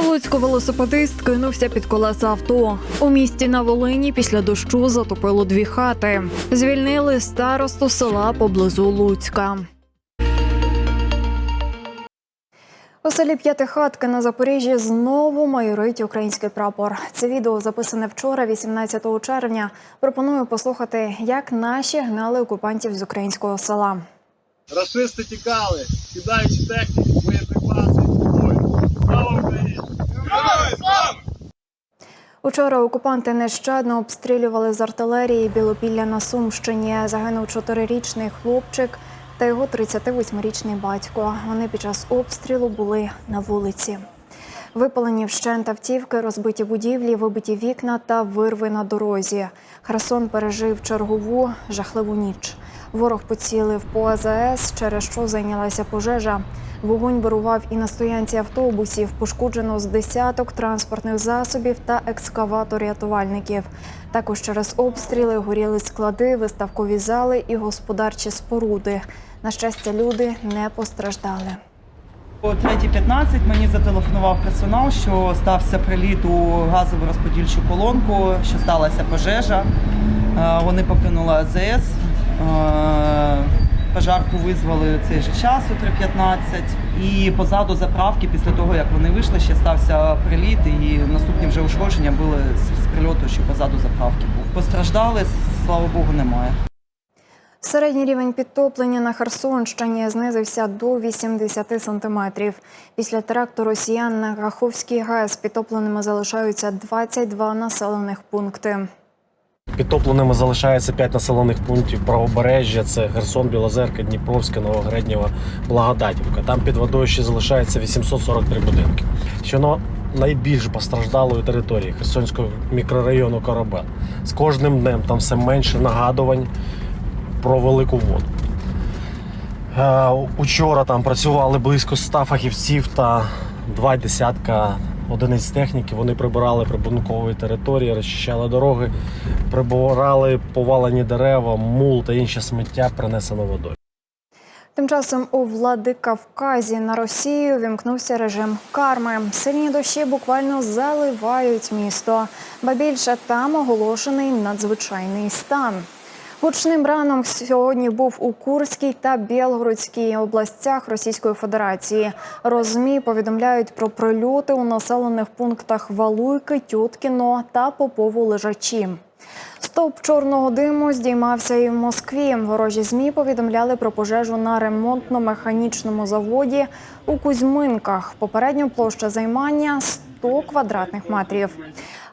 У Луцьку велосипедист кинувся під колеса авто. У місті на Волині після дощу затопило дві хати. Звільнили старосту села поблизу Луцька. У селі П'ятихатки на Запоріжжі знову майорить український прапор. Це відео записане вчора, 18 червня. Пропоную послухати, як наші гнали окупантів з українського села. Рашисти тікали, кидаючи техніку, боєприпаси, зброю. Слава Україні! Героям слава! Учора окупанти нещадно обстрілювали з артилерії Білопілля на Сумщині. Загинув чотирирічний хлопчик та його 38-річний батько. Вони під час обстрілу були на вулиці. Випалені вщент автівки, розбиті будівлі, вибиті вікна та вирви на дорозі. Херсон пережив чергову жахливу ніч. Ворог поцілив по АЗС, через що зайнялася пожежа. Вогонь вирував і на стоянці автобусів. Пошкоджено з десяток транспортних засобів та екскаватор рятувальників. Також через обстріли горіли склади, виставкові зали і господарчі споруди. На щастя, люди не постраждали. О 3.15 мені зателефонував персонал, що стався приліт у газову розподільчу колонку, що сталася пожежа. Е, Вони покинули АЗС. Пожарку визвали цей же час о 3.15. І позаду заправки, після того як вони вийшли, ще стався приліт, і наступні вже ушкодження були з прильоту, що позаду заправки був. Постраждали, слава Богу, немає. Середній рівень підтоплення на Херсонщині знизився до 80 сантиметрів. Після теракту росіян на Каховський ГЕС підтопленими залишаються 22 населених пункти. Підтопленими залишається 5 населених пунктів правобережжя: це Херсон, Білозерка, Дніпровська, Новогреднєва, Благодатівка. Там під водою ще залишається 843 будинки. Що на найбільш постраждалої території Херсонського мікрорайону Корабел. З кожним днем там все менше нагадувань про велику воду. Е, Учора там працювали близько 100 фахівців та два десятка одиниць техніки. Вони прибирали прибудинкові території, розчищали дороги, прибирали повалені дерева, мул та інше сміття, принесене водою. Тим часом у Владикавказі на Росію вімкнувся режим карми. Сильні дощі буквально заливають місто, ба більше там оголошений надзвичайний стан. Гучним раном сьогодні був у Курській та Білгородській областях Російської Федерації. Розмі повідомляють про прильоти у населених пунктах Валуйки, Тюткіно та Попову Лежачі. Стовп чорного диму здіймався і в Москві. Ворожі змі повідомляли про пожежу на ремонтно-механічному заводі у Кузьминках. Попередньо площа займання 100 квадратних метрів.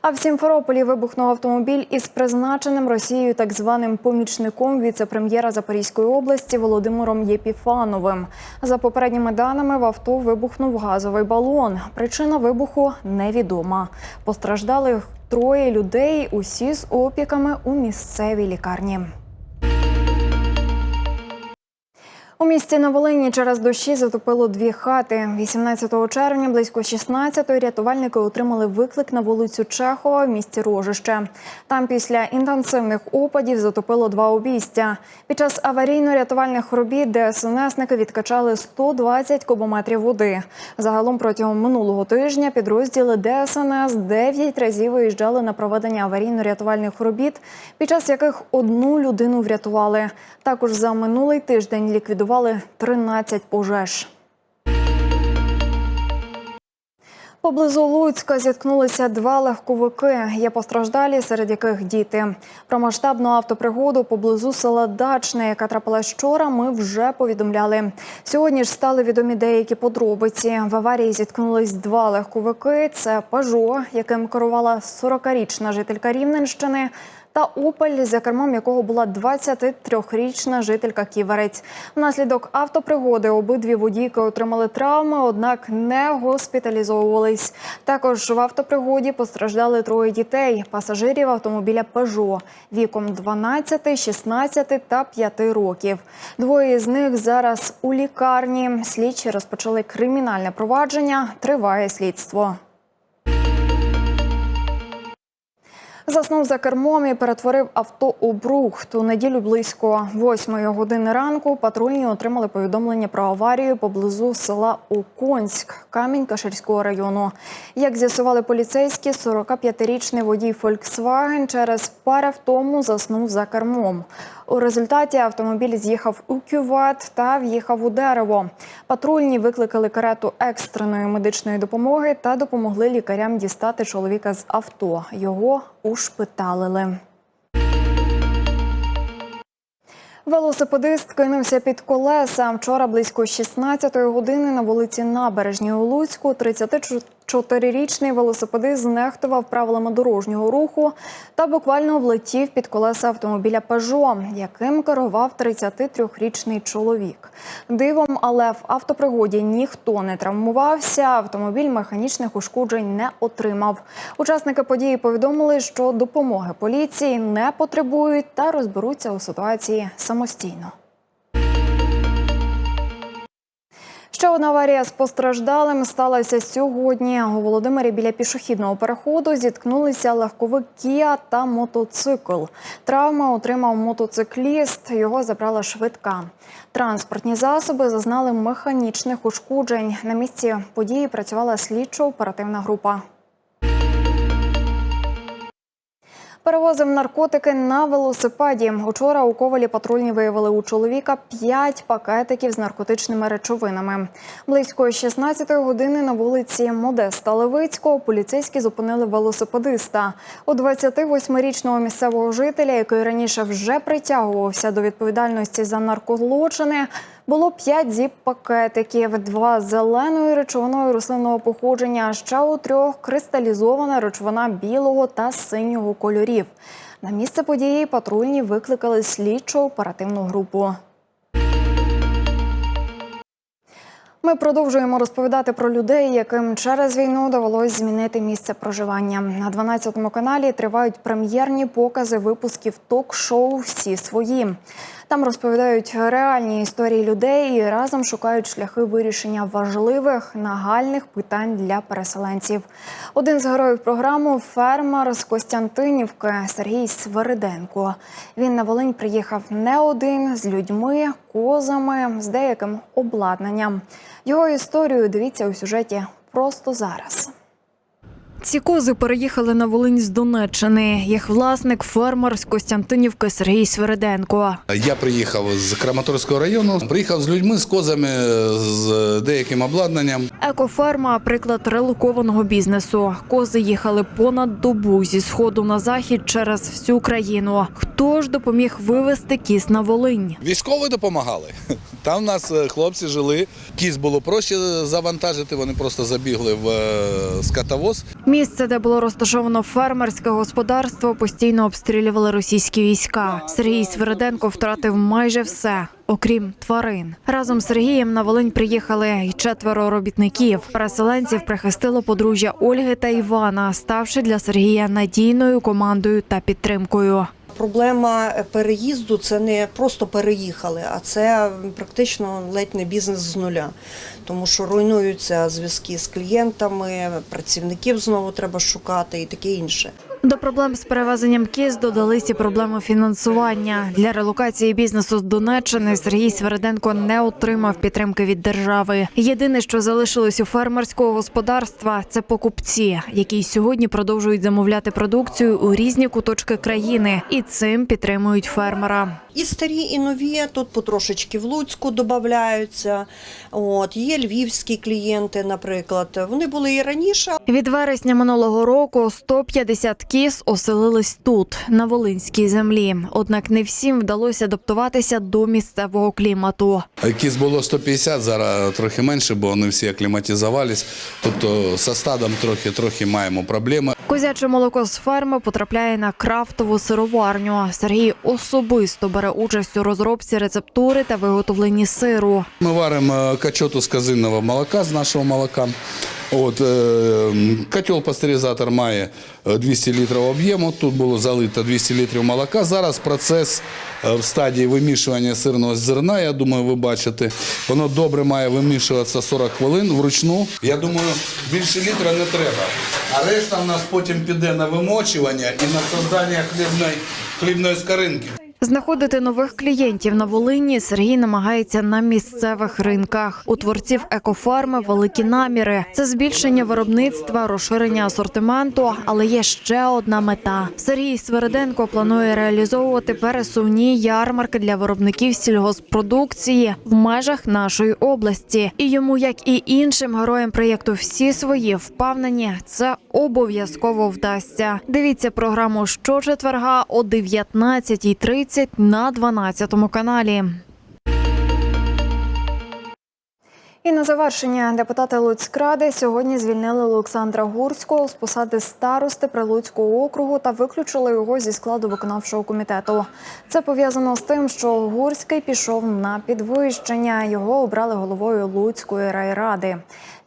А в Сімферополі вибухнув автомобіль із призначеним Росією так званим помічником віце-прем'єра Запорізької області Володимиром Єпіфановим. За попередніми даними в авто вибухнув газовий балон. Причина вибуху невідома. Постраждали троє людей, усі з опіками у місцевій лікарні. У місті на Волині через дощі затопило дві хати. 18 червня близько 16-ї рятувальники отримали виклик на вулицю Чехова в місті Рожище. Там після інтенсивних опадів затопило два обійстя. Під час аварійно-рятувальних робіт ДСНСники відкачали 120 кубометрів води. Загалом протягом минулого тижня підрозділи ДСНС 9 разів виїжджали на проведення аварійно-рятувальних робіт, під час яких одну людину врятували. Також за минулий тиждень ліквідували 13 пожеж. Поблизу Луцька зіткнулися два легковики. Є постраждалі, серед яких діти. Про масштабну автопригоду поблизу села Дачне, яка трапилась вчора, ми вже повідомляли. Сьогодні ж стали відомі деякі подробиці. В аварії зіткнулись два легковики. Це Пажо, яким керувала 40-річна жителька Рівненщини, та Опель, за кермом якого була 23-річна жителька Ківерець. Внаслідок автопригоди обидві водійки отримали травми, однак не госпіталізовувались. Також в автопригоді постраждали троє дітей, пасажирів автомобіля Пежо віком 12, 16 та 5 років. Двоє з них зараз у лікарні. Слідчі розпочали кримінальне провадження. Триває слідство. Заснув за кермом і перетворив авто у брухт. У неділю близько 8 години ранку патрульні отримали повідомлення про аварію поблизу села Оконськ Камінь-Каширського району. Як з'ясували поліцейські, 45-річний водій Volkswagen через пару тому заснув за кермом. У результаті автомобіль з'їхав у кювет та в'їхав у дерево. Патрульні викликали карету екстреної медичної допомоги та допомогли лікарям дістати чоловіка з авто. Його ушпиталили. Велосипедист кинувся під колеса. Вчора близько 16-ї години на вулиці Набережній у Луцьку 34-річний велосипедист знехтував правилами дорожнього руху та буквально влетів під колеса автомобіля Пежо, яким керував 33-річний чоловік. Дивом, але в автопригоді ніхто не травмувався. Автомобіль механічних ушкоджень не отримав. Учасники події повідомили, що допомоги поліції не потребують та розберуться у ситуації самостійно. Ще одна аварія з постраждалим сталася сьогодні. У Володимирі біля пішохідного переходу зіткнулися легковик Кія та мотоцикл. Травми отримав мотоцикліст. Його забрала швидка. Транспортні засоби зазнали механічних ушкоджень. На місці події працювала слідчо-оперативна група. Перевозив наркотики на велосипеді. Учора у Ковалі патрульні виявили у чоловіка 5 пакетиків з наркотичними речовинами. Близько 16-ї години на вулиці Модеста Левицького поліцейські зупинили велосипедиста. У 28-річного місцевого жителя, який раніше вже притягувався до відповідальності за наркозлочини, було 5 зіп-пакетиків, два зеленою речовиною рослинного походження, ще у трьох кристалізована речовина білого та синього кольорів. На місце події патрульні викликали слідчо оперативну групу. Ми продовжуємо розповідати про людей, яким через війну довелось змінити місце проживання. На 12 каналі тривають прем'єрні покази випусків ток-шоу Всі свої. Там розповідають реальні історії людей і разом шукають шляхи вирішення важливих нагальних питань для переселенців. Один з героїв програми фермер з Костянтинівки Сергій Свириденко. Він на Волинь приїхав не один з людьми, козами, з деяким обладнанням. Його історію дивіться у сюжеті просто зараз. Ці кози переїхали на Волинь з Донеччини. Їх власник фермер з Костянтинівки Сергій Свириденко. Я приїхав з Краматорського району. Приїхав з людьми, з козами, з деяким обладнанням. Екоферма приклад релокованого бізнесу. Кози їхали понад добу зі сходу на захід через всю країну. Хто ж допоміг вивезти кіз на Волинь? Військові допомагали. Там у нас е, хлопці жили. Кіз було проще завантажити. Вони просто забігли в е, скотовоз. Місце, де було розташовано фермерське господарство, постійно обстрілювали російські війська. Сергій Свириденко втратив майже все. Окрім тварин, разом з Сергієм на Волинь приїхали й четверо робітників. Переселенців прихистило подружжя Ольги та Івана, ставши для Сергія надійною командою та підтримкою. Проблема переїзду це не просто переїхали, а це практично ледь не бізнес з нуля. Тому що руйнуються зв'язки з клієнтами, працівників знову треба шукати і таке інше. До проблем з перевезенням кіз додалися проблеми фінансування для релокації бізнесу з Донеччини. Сергій Свериденко не отримав підтримки від держави. Єдине, що залишилось у фермерського господарства, це покупці, які сьогодні продовжують замовляти продукцію у різні куточки країни, і цим підтримують фермера. І старі, і нові тут потрошечки в Луцьку додаються. От є львівські клієнти, наприклад. Вони були і раніше, Від вересня минулого року 150 кіз оселились тут, на Волинській землі. Однак не всім вдалося адаптуватися до місцевого клімату. Кіз було 150, зараз трохи менше, бо вони всі акліматизувались. Тобто со стадом трохи трохи маємо проблеми. Козяче молоко з ферми потрапляє на крафтову сироварню. Сергій особисто бере участь у розробці рецептури та виготовленні сиру. Ми варимо качоту з козинного молока, з нашого молока. От, е, котел пастеризатор має е, 200 літрів об'єму. Тут було залито 200 літрів молока. Зараз процес е, в стадії вимішування сирного зерна. Я думаю, ви бачите. Воно добре має вимішуватися 40 хвилин вручну. Я думаю, більше літра не треба. А решта в нас потім піде на вимочування і на создання хлібної, хлібної скаринки. Знаходити нових клієнтів на Волині Сергій намагається на місцевих ринках. У творців екофарми великі наміри. Це збільшення виробництва, розширення асортименту, але є ще одна мета. Сергій Свериденко планує реалізовувати пересувні ярмарки для виробників сільгоспродукції в межах нашої області. І йому, як і іншим героям проєкту, всі свої впевнені, це обов'язково вдасться. Дивіться програму щочетверга о 19.30 на 12 каналі. І на завершення депутати Луцькради сьогодні звільнили Олександра Гурського з посади старости Прилуцького округу та виключили його зі складу виконавчого комітету. Це пов'язано з тим, що Гурський пішов на підвищення. Його обрали головою Луцької райради.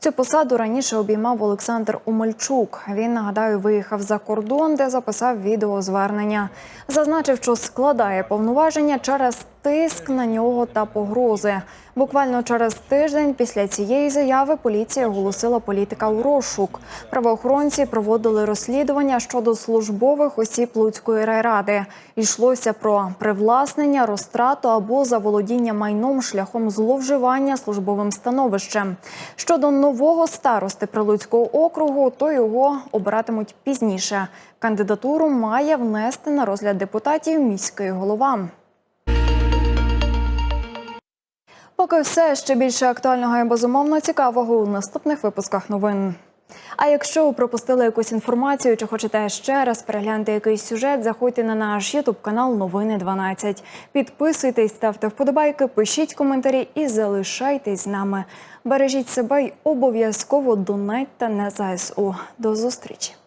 Цю посаду раніше обіймав Олександр Умельчук. Він нагадаю виїхав за кордон, де записав відеозвернення. Зазначив, що складає повноваження через тиск на нього та погрози. Буквально через тиждень після цієї заяви поліція оголосила політика у розшук. Правоохоронці проводили розслідування щодо службових осіб Луцької райради. Йшлося про привласнення, розтрату або заволодіння майном шляхом зловживання службовим становищем. Щодо нового старости Прилуцького округу, то його обиратимуть пізніше. Кандидатуру має внести на розгляд депутатів міський голова. Поки все ще більше актуального і безумовно цікавого у наступних випусках новин. А якщо пропустили якусь інформацію чи хочете ще раз переглянути якийсь сюжет, заходьте на наш Ютуб канал Новини 12. Підписуйтесь, ставте вподобайки, пишіть коментарі і залишайтесь з нами. Бережіть себе й обов'язково донайте на ЗСУ. До зустрічі.